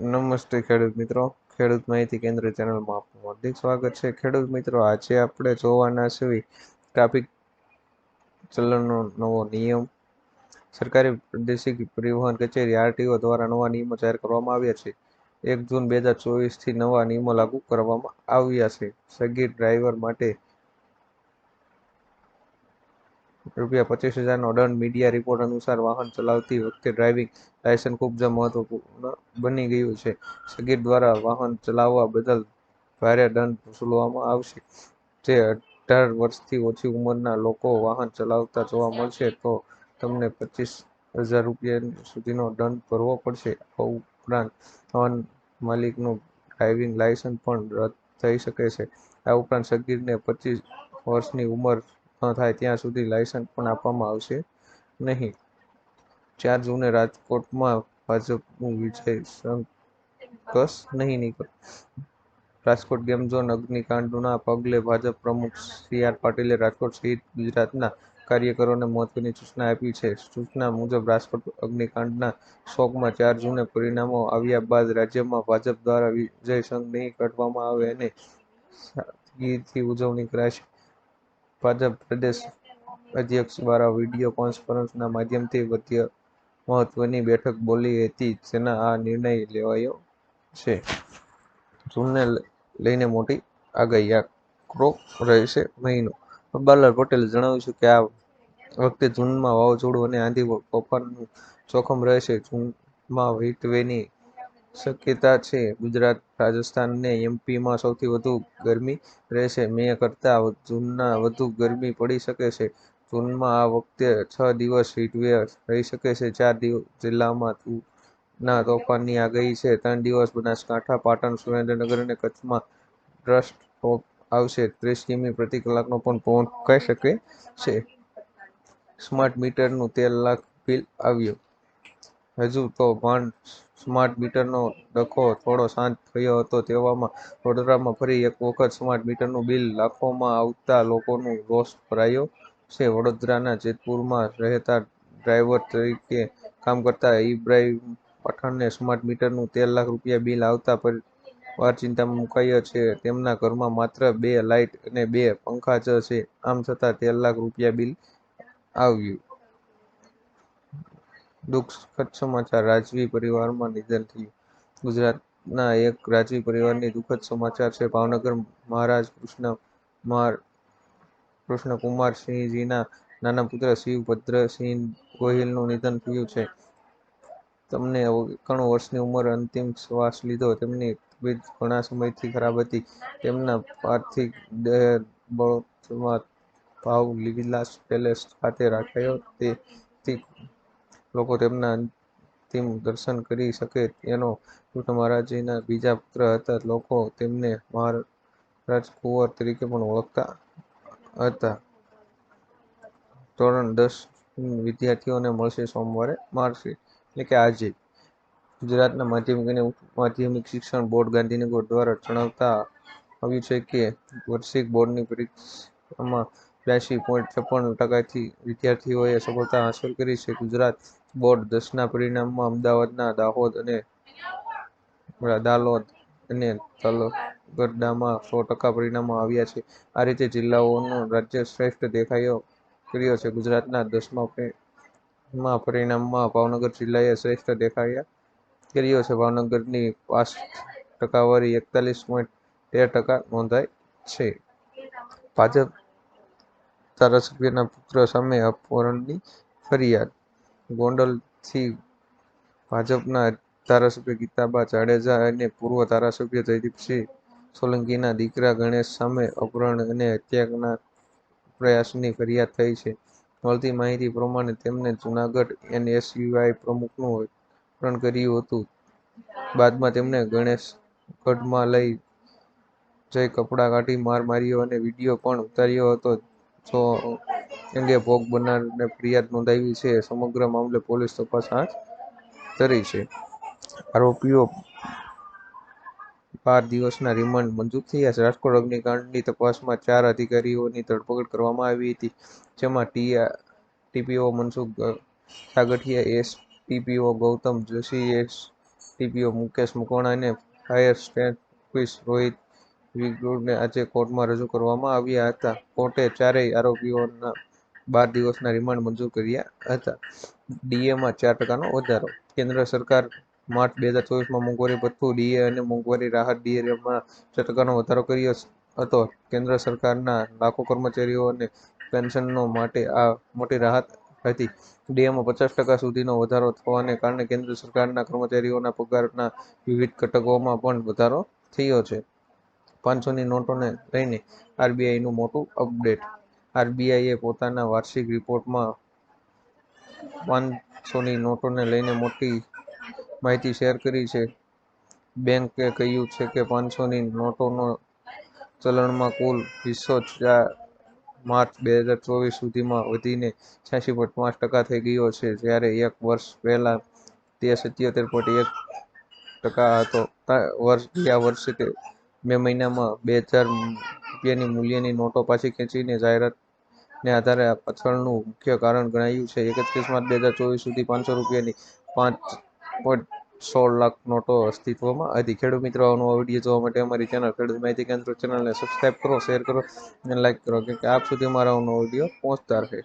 નમસ્તે ખેડૂત મિત્રો. ખેડૂત માહિતી કેન્દ્ર ચેનલમાં આપનું હાર્દિક સ્વાગત છે. ખેડૂત મિત્રો, આજે આપણે જોવાના છીએ ટ્રાફિક ચલણનો નવો નિયમ. સરકારી પ્રાદેશિક પરિવહન કચેરી આરટીઓ દ્વારા નવા નિયમો જાહેર કરવામાં આવ્યા છે. એક જૂન બે હજાર ચોવીસથી નવા નિયમો લાગુ કરવામાં આવ્યા છે. સગીર ડ્રાઈવર માટે રૂપિયા પચીસ હજારનો દંડ મીડિયા રિપોર્ટ અનુસાર વાહન ચલાવતી વખતે ડ્રાઇવિંગ લાયસન્સ ખૂબ જ મહત્વપૂર્ણ બની ગયું છે. સગીર દ્વારા વાહન ચલાવવા બદલ ભારે દંડ વસૂલવામાં આવશે. જે અઢાર વર્ષથી ઓછી ઉંમરના લોકો વાહન ચલાવતા જોવા મળશે તો તમને પચીસ હજાર રૂપિયા સુધીનો દંડ ભરવો પડશે. આ ઉપરાંત વાહન માલિકનું ડ્રાઇવિંગ લાયસન્સ પણ રદ થઈ શકે છે. આ ઉપરાંત સગીરને પચીસ વર્ષની ઉંમર થાય. ત્યાં સુધી લાયસન્સ પણ આપવામાં આવશે નહીં. ચાર જૂને રાજકોટમાં ભાજપનું વિજય સંકસ નહીં નીકળે. રાજકોટ ગેમ ઝોન અગ્નિકાંડના પગલે ભાજપ પ્રમુખ સી આર પાટીલે રાજકોટ સહિત ગુજરાતના કાર્યકરોને મહત્વની સૂચના આપી છે. સૂચના મુજબ, રાજકોટ અગ્નિકાંડના શોકમાં ચાર જૂને પરિણામો આવ્યા બાદ રાજ્યમાં ભાજપ દ્વારા વિજય સંઘ નહીં કાઢવામાં આવે અને સાદગીથી ઉજવણી કરાશે. ભાજપ પ્રદેશ અધ્યક્ષ દ્વારા વીડિયો કોન્ફરન્સના માધ્યમથી મહત્વની બેઠક બોલી હતી, જેના આ નિર્ણય લેવાયો છે. જૂનને લઈને મોટી આગાહી આકરો રહેશે મહિનો. અંબાલાલ પટેલે જણાવ્યું છે કે આ વખતે જૂનમાં વાવાઝોડું અને આંધી તોફાનનું જોખમ રહેશે. જૂનમાં હીટવેવની શક્યતા છે. ગુજરાત રાજસ્થાન અને એમપીમાં સૌથી વધુ ગરમી રહેશે. મે કરતાં જૂનમાં વધુ ગરમી પડી શકે છે. જૂનમાં આ વખતે છ દિવસ હીટવેવ રહી શકે છે. ચાર જિલ્લામાં ના તોફાનની આગાહી છે. ત્રણ દિવસ બનાસકાંઠા, પાટણ, સુરેન્દ્રનગર અને કચ્છમાં ડ્રસ્ટ આવશે. ત્રીસ કિમી પ્રતિ કલાકનો પણ પવન ફૂંકાઈ શકે છે. સ્માર્ટ મીટરનું તેર લાખ બિલ આવ્યું. હજુ તો માંડ સ્માર્ટ મીટરનો ડખો થોડો શાંત થયો હતો. તેવામાં વડોદરામાં ફરી એક વખત સ્માર્ટ મીટરનું બિલ લાખોમાં આવતા લોકોનું રોષ ભરાયો છે. વડોદરાના જેતપુરમાં રહેતા ડ્રાઈવર તરીકે કામ કરતા ઇબ્રાહિમ પઠાણને સ્માર્ટ મીટરનું તેર લાખ રૂપિયા બિલ આવતા પરિવાર ચિંતામાં મુકાયો છે. તેમના ઘરમાં માત્ર બે લાઇટ અને બે પંખા જ છે. આમ છતાં તેર લાખ રૂપિયા બિલ આવ્યું. દુઃખદ સમાચાર રાજવી પરિવારમાં નિધન થયું. ગુજરાતના એક રાજવી પરિવારની દુઃખદ સમાચાર છે. ભાવનગર મહારાજ કૃષ્ણ કૃષ્ણકુમાર સિંહજીના નાના પુત્ર શિવભદ્રસિંહ ગોહિલનું નિધન થયું છે. તમને એકાણું વર્ષની ઉંમર અંતિમ શ્વાસ લીધો. તેમની તબિયત ઘણા સમયથી ખરાબ હતી. તેમના પાર્થિક દેહ બળોદમાં ભાવ લીલાસ પેલેસ ખાતે રાખાયો. જેથી લોકો તેમના અંતિમ દર્શન કરી શકે તેનો કૃષ્ણ મહારાજજીના બીજા પુત્ર હતા. લોકો તેમને મહારાજ કુંવર તરીકે પણ ઓળખતા હતા. ધોરણ દસ વિદ્યાર્થીઓને મળશે સોમવારે માર્કશીટ એટલે કે આજે. ગુજરાતના માધ્યમિક અને માધ્યમિક શિક્ષણ બોર્ડ ગાંધીનગર દ્વારા જણાવતા આવ્યું છે કે, વાર્ષિક બોર્ડની પરીક્ષામાં બ્યાસી પોઈન્ટ છપ્પન ટકાથી વિદ્યાર્થીઓએ સફળતા હાંસલ કરી છે. ગુજરાત બોર્ડ, દસના પરિણામમાં અમદાવાદના દાહોદ અને દાલોદ અને તલગરદામાં સો ટકા પરિણામો આવ્યા છે. આ રીતે જિલ્લાઓનો રાજ્ય શ્રેષ્ઠ દેખાયો કર્યો છે. ગુજરાતના દસમા પરિણામમાં ભાવનગર જિલ્લાએ શ્રેષ્ઠ દેખાયા કર્યો છે. ભાવનગરની પાસ ટકાવારી એકતાલીસ પોઈન્ટ તેર ટકા નોંધાઈ છે. ભાજપ ધારાસભ્યના પુત્ર સામે અપહરણની ફરિયાદ ગોંડલથી ભાજપના ધારાસભ્ય ગીતાબા જાડેજા અને પૂર્વ ધારાસભ્ય જયદીપસિંહ સોલંકીના દીકરા ગણેશ સામે અપહરણ અને હત્યાના પ્રયાસની ફરિયાદ થઈ છે. મળતી માહિતી પ્રમાણે તેમને જૂનાગઢ એનએસયુઆઈ પ્રમુખનું અપહરણ કર્યું હતું. બાદમાં તેમને ગણેશગઢમાં લઈ જઈ કપડાં કાઢી માર માર્યો અને વીડિયો પણ ઉતાર્યો હતો. જો અંગે ભોગ બનનારને ફરિયાદ નોંધાવી છે. સમગ્ર મામલે પોલીસ તપાસ હાથ ધરી છે. આરોપીઓ બાર દિવસના રિમાન્ડ મંજૂર થયા છે. રાજકોટ અગ્નિકાંડની તપાસમાં ચાર અધિકારીઓની ધરપકડ કરવામાં આવી હતી, જેમાં ટીઆ TPO Mansukh Sagathiya SDPO Gautam Joshi, S, TPO Mukesh Makwana અને ફાયર સ્ટેટ ઓફિસ રોહિત વિગુડને આજે કોર્ટમાં રજૂ કરવામાં આવ્યા હતા. કોર્ટે ચારેય આરોપીઓના બાર દિવસના રિમાન્ડ મંજૂર કર્યા હતા. ડીએમાં ચાર ટકાનો વધારો. કેન્દ્ર સરકાર માર્ચ બે હજાર ચોવીસમાં મોંઘવારી ભથ્થું, ડીએ અને મોંઘવારી રાહત ડીએમાં ચાર ટકાનો વધારો કર્યો હતો. કેન્દ્ર સરકારના લાખો કર્મચારીઓ અને પેન્શનનો માટે આ મોટી રાહત હતી. ડીએમાં પચાસ ટકા સુધીનો વધારો થવાને કારણે કેન્દ્ર સરકારના કર્મચારીઓના પગારના વિવિધ ઘટકોમાં પણ વધારો થયો છે. પાંચસોની નોટોને લઈને આરબીઆઈનું મોટું અપડેટ. આરબીઆઈએ પોતાના વાર્ષિક રિપોર્ટમાં પાંચસોની નોટોને લઈને મોટી માહિતી શેર કરી છે. બેંકે કહ્યું છે કે પાંચસોની નોટોનો ચલણમાં કુલ હિસ્સો ચાર માર્ચ બે હજાર ચોવીસ સુધીમાં વધીને છ્યાસી પોઈન્ટ પાંચ ટકા થઈ ગયો છે, જ્યારે એક વર્ષ પહેલા તે સત્યોતેર પોઈન્ટ એક ટકા હતો. વર્ષ, ગયા વર્ષે તે મે મહિનામાં બે હજાર રૂપિયાની મૂલ્યની નોટો પાછી ખેંચીને જાહેરાતને આધારે આ પાછળનું મુખ્ય કારણ ગણાયું છે. એકત્રીસ માર્ચ બે હજાર ચોવીસ સુધી પાંચસો રૂપિયાની પાંચ પોઈન્ટ સોળ લાખ નોટો અસ્તિત્વમાં હતી. ખેડૂત મિત્રો આવનો વીડિયો જોવા માટે અમારી ચેનલ ખેડૂત માહિતી કેન્દ્ર ચેનલને સબસ્ક્રાઈબ કરો શેર કરો અને લાઈક કરો. કે આપ સુધી મારા નવો વીડિયો પહોંચતા રહે.